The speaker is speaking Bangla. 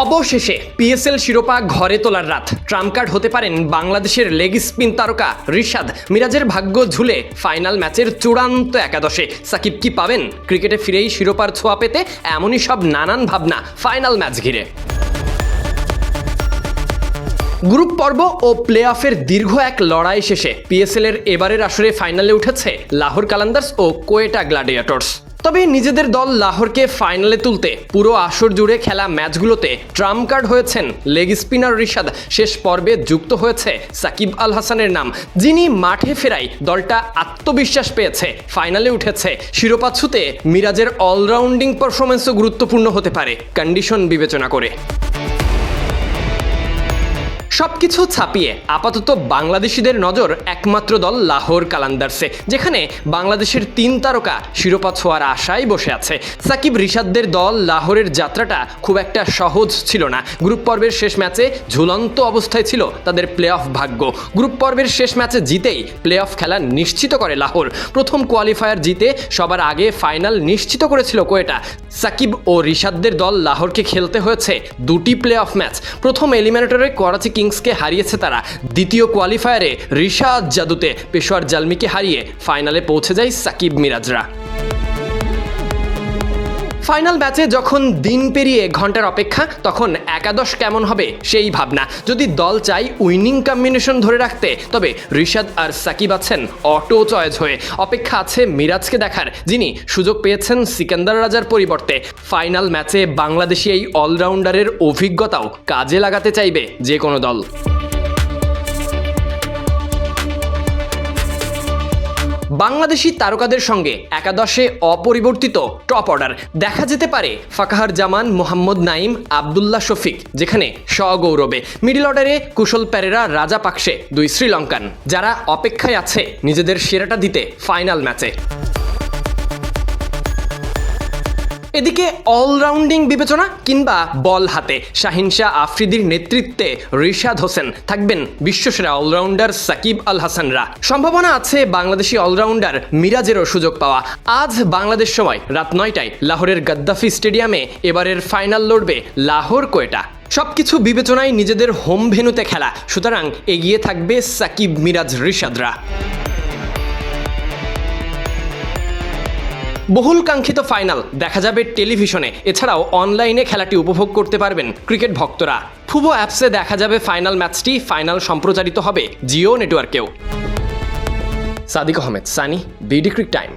অবশেষে পিএসএল শিরোপা ঘরে তোলার রাত। ট্রাম্প কার্ড হতে পারেন বাংলাদেশের লেগ স্পিন তারকা রিশাদ। মিরাজের ভাগ্য ঝুলে ফাইনাল ম্যাচের চূড়ান্ত একাদশে। সাকিব কি পাবেন? ক্রিকেটে ফিরেই শিরোপার ছোঁয়া পেতে এমনই সব নানান ভাবনা ফাইনাল ম্যাচ ঘিরে। গ্রুপ পর্ব ও প্লে অফের দীর্ঘ এক লড়াই শেষে পিএসএল এর এবারের আসরে ফাইনালে উঠেছে লাহোর কালান্দার্স ও কোয়েটা গ্লাডিয়েটর্স। তবে নিজেদের দল লাহোরকে ফাইনালে তুলতে পুরো আসর জুড়ে খেলা ম্যাচগুলোতে ট্রাম্প কার্ড হয়েছেন লেগ স্পিনার রিশাদ। শেষ পর্বে যুক্ত হয়েছে সাকিব আল হাসানের নাম, যিনি মাঠে ফেরাই দলটা আত্মবিশ্বাস পেয়েছে। ফাইনালে উঠেছে শিরোপা ছুতে মিরাজের অলরাউন্ডিং পারফরমেন্সও গুরুত্বপূর্ণ হতে পারে কন্ডিশন বিবেচনা করে। সবকিছু ছাপিয়ে আপাতত বাংলাদেশিদের নজর একমাত্র দল লাহোর কালান্দার্সে, যেখানে বাংলাদেশের তিন তারকা শিরোপা ছোঁয়ার আশায় বসে আছে। সাকিব রিশাদদের দল লাহোরের যাত্রাটা খুব একটা সহজ ছিল না। গ্রুপ পর্বের শেষ ম্যাচে ঝুলন্ত অবস্থায় ছিল তাদের প্লে অফ ভাগ্য। গ্রুপ পর্বের শেষ ম্যাচে জিতেই প্লে অফ খেলা নিশ্চিত করে লাহোর। প্রথম কোয়ালিফায়ার জিতে সবার আগে ফাইনাল নিশ্চিত করেছিল কোয়েটা। সাকিব ও রিশাদদের দল লাহোরকে খেলতে হয়েছে দুটি প্লে অফ ম্যাচ প্রথম এলিমিনেটরে করাচি কিংসকে হারিয়েছে তারা। দ্বিতীয় কোয়ালিফায়ারে রিশাদ জাদুতে পেশোয়ার জালমিকে হারিয়ে ফাইনালে পৌঁছে যায় সাকিব মিরাজরা। ফাইনাল ম্যাচে যখন দিন পেরিয়ে ঘণ্টার অপেক্ষা, তখন একাদশ কেমন হবে সেই ভাবনা। যদি দল চাই উইনিং কম্বিনেশন ধরে রাখতে, তবে রিশাদ আর সাকিব আছেন অটো চয়েস হয়ে। অপেক্ষা আছে মিরাজকে দেখার, যিনি সুযোগ পেয়েছেন সিকান্দার রাজার পরিবর্তে। ফাইনাল ম্যাচে বাংলাদেশি এই অলরাউন্ডারের অভিজ্ঞতাও কাজে লাগাতে চাইবে যে কোনো দল। বাংলাদেশি তারকাদের সঙ্গে একাদশে অপরিবর্তিত টপ অর্ডার। দেখা যেতে পারে ফাকাহার জামান, মোহাম্মদ নাইম, আবদুল্লাহ শফিক, যেখানে স্বগৌরবে মিডিল অর্ডারে কুশল প্যারেরা রাজা পাকসে দুই শ্রীলঙ্কান, যারা অপেক্ষায় আছে নিজেদের সেরাটা দিতে ফাইনাল ম্যাচে। এদিকে অলরাউন্ডিং বিবেচনা কিংবা বল হাতে, শাহিন শাহ আফ্রিদির নেতৃত্বে রিশাদ হোসেন থাকবেন বিশ্বসেরা অলরাউন্ডার সাকিব আল হাসানরা। সম্ভাবনা আছে বাংলাদেশি অলরাউন্ডার মিরাজেরও সুযোগ পাওয়া। আজ বাংলাদেশ সময়, রাত নয়টায় লাহোরের গাদ্দাফি স্টেডিয়ামে এবারের ফাইনাল লড়বে লাহোর কোয়েটা। সবকিছু বিবেচনায় নিজেদের হোম ভেনুতে খেলা। সুতরাং এগিয়ে থাকবে সাকিব মিরাজ রিশাদরা। বহুল কাঙ্ক্ষিত ফাইনাল দেখা যাবে টেলিভিশনে। এছাড়াও অনলাইনে খেলাটি উপভোগ করতে পারবেন ক্রিকেট ভক্তরা। ফুবো অ্যাপসে দেখা যাবে ফাইনাল ম্যাচটি, ফাইনাল সম্প্রচারিত হবে Jio নেটওয়ার্কেও। Sadiq Ahmed, Sunny, BD cric time.